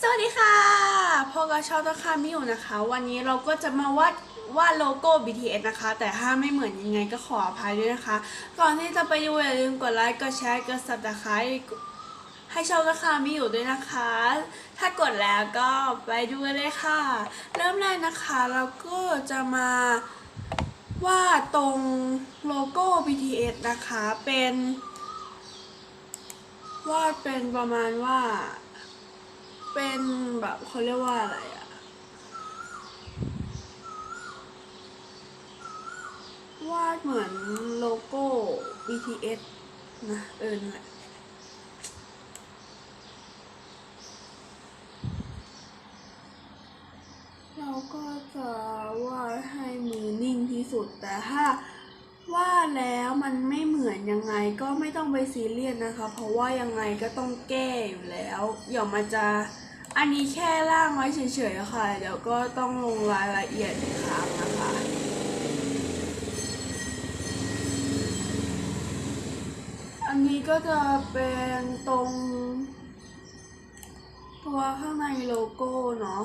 สวัสดีค่ะพบกับชอบตะคามิอยู่นะคะ วันนี้เราก็จะมาวาดวาดโลโก้ BTS นะคะ แต่ถ้าไม่เหมือนยังไงก็ขออภัยด้วยนะคะ ก่อนที่จะไปดูอย่าลืมกดไลค์กดแชร์กด subscribe ให้ชอบตะคามิอยู่ด้วยนะคะ ถ้ากดแล้วก็ไปดูเลยค่ะ เริ่มแรกนะคะเราก็จะมาวาดตรงโลโก้ BTS นะคะเป็นวาดเป็นประมาณว่า เป็นแบบเขาเรียกว่าอะไรอะวาดเหมือนโลโก้ BTS นะเออนั่นแหละเราก็จะวาดให้มือนิ่งที่สุดแต่ถ้า ว่าแล้วมันไม่เหมือนยังไงก็ไม่ต้องไปซีเรียสนะคะ เพราะว่ายังไงก็ต้องแก้อยู่แล้วเดี๋ยวมันจะอันนี้แค่ร่างไว้เฉยๆค่ะ เดี๋ยวก็ต้องลงรายละเอียดอีกครั้งนะคะอันนี้ก็จะเป็นตรง ตัวข้างในโลโก้เนาะ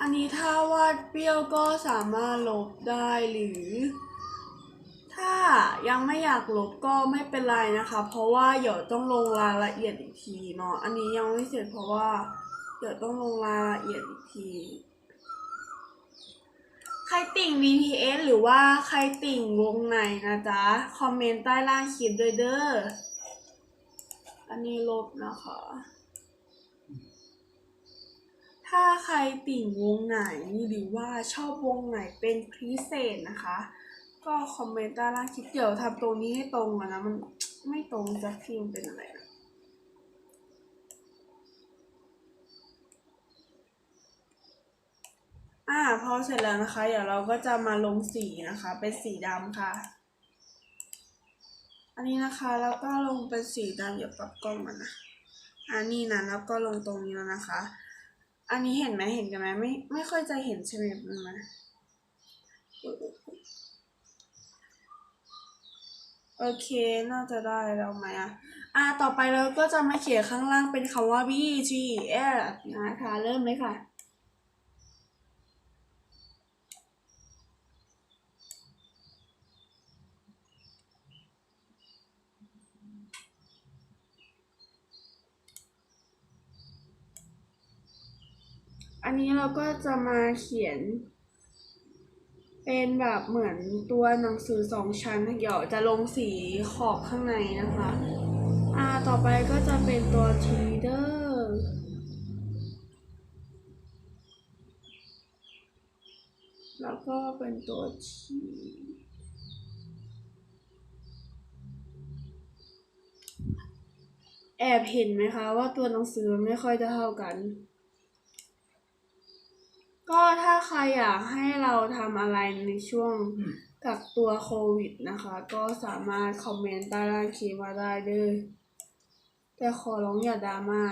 อันนี้ถ้าวาดเปรี้ยวก็สามารถลบได้หรือ ยังไม่อยากลบก็ไม่เป็นไรนะคะ เพราะว่าเดี๋ยวต้องลงรายละเอียดอีกทีเนาะอันนี้ยังไม่เสร็จเพราะว่าเดี๋ยวต้องลงรายละเอียดอีกทีใครติ่ง BTS หรือว่าใครติ่งวงไหนนะจ๊ะ คอมเมนต์ใต้ล่างคลิปด้วยเด้อ อันนี้ลบนะคะ ถ้าใครติ่งวงไหนหรือว่าชอบวงไหนเป็นพิเศษนะคะ ก็คอมเมนต์ใต้ล่างคลิปเดี๋ยวทำตรงนี้ให้ตรงอะนะมันไม่ตรงจะพิมพ์เป็นอะไรนะอ่าพอเสร็จแล้วนะคะ เดี๋ยวเราก็จะมาลงสีนะคะ เป็นสีดำค่ะ อันนี้นะคะแล้วก็ลงเป็นสีดำเดี๋ยวปรับกล้องมันนะอันนี้นะแล้วก็ลงตรงนี้แล้วนะคะ อันนี้เห็นไหมเห็นกันไหมไม่ไม่ค่อยจะเห็นใช่ไหมมันมา โอเค น่าจะได้แล้วไหมอะ อ่า ต่อไปเราก็จะมาเขียนข้างล่างเป็นคำว่า B G S นะคะ เริ่มเลยค่ะอันนี้เราก็จะมาเขียน เป็นแบบเหมือนตัวหนังสือสองชั้นเดี๋ยวจะลงสีขอบข้างในนะคะ อ่าต่อไปก็จะเป็นตัว teaser แล้วก็เป็นตัว T แอบเห็นไหมคะว่าตัวหนังสือมันไม่ค่อยจะเท่ากัน ก็ถ้าใครอยากให้เราทำอะไรในช่วงกักตัวโควิดนะคะ ก็สามารถคอมเมนต์ใต้ล่างคลิปมาได้เด้อแต่ขอร้องอย่าดราม่า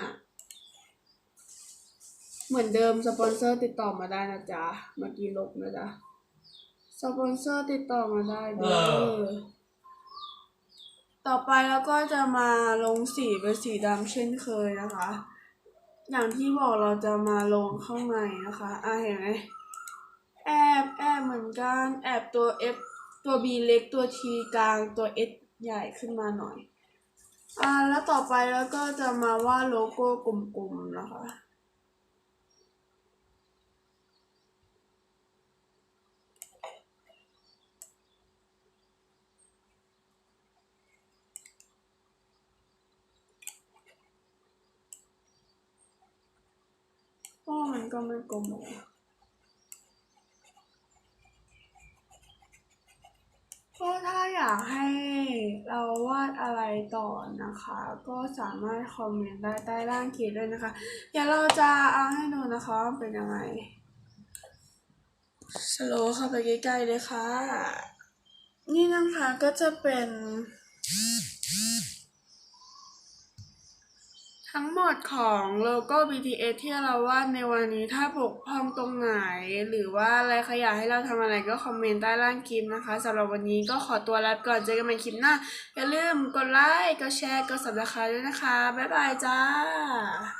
เหมือนเดิมสปอนเซอร์ติดต่อมาได้นะจ๊ะเมื่อกี้ลบนะจ๊ะสปอนเซอร์ติดต่อมาได้เด้อต่อไปแล้วก็จะมาลงสีเป็นสีดำเช่นเคยนะคะ อย่างที่บอกเราจะมาลงข้างในนะคะ อะเห็นไหมแอบแอบเหมือนกันแอบตัว F ตัว B เล็กตัว T กลางตัว S ใหญ่ขึ้นมาหน่อย อ่าแล้วต่อไปแล้วก็จะมาวาดโลโก้กลมๆนะคะ ก็ไม่กลมก็ถ้าอยากให้เราวาดอะไรต่อนะคะ ก็สามารถคอมเมนต์ได้ใต้ล่างคลิปด้วยนะคะ เดี๋ยวเราจะเอาให้ดูนะคะเป็นยังไงสโลว์เข้าไปใกล้ๆเลยค่ะ นี่นะคะก็จะเป็น ทั้งหมดของโลโก้ BTS ที่เราวาดในวันนี้ถ้าบกพร่องตรงไหน หรือว่าอะไรขยะให้เราทำอะไรก็คอมเมนต์ใต้ล่างคลิปนะคะสำหรับวันนี้ก็ขอตัวลาไปก่อนเจอกันใหม่คลิปหน้า อย่าลืมกดไลค์กดแชร์กด subscribe ด้วยนะคะ บ๊ายบายจ้า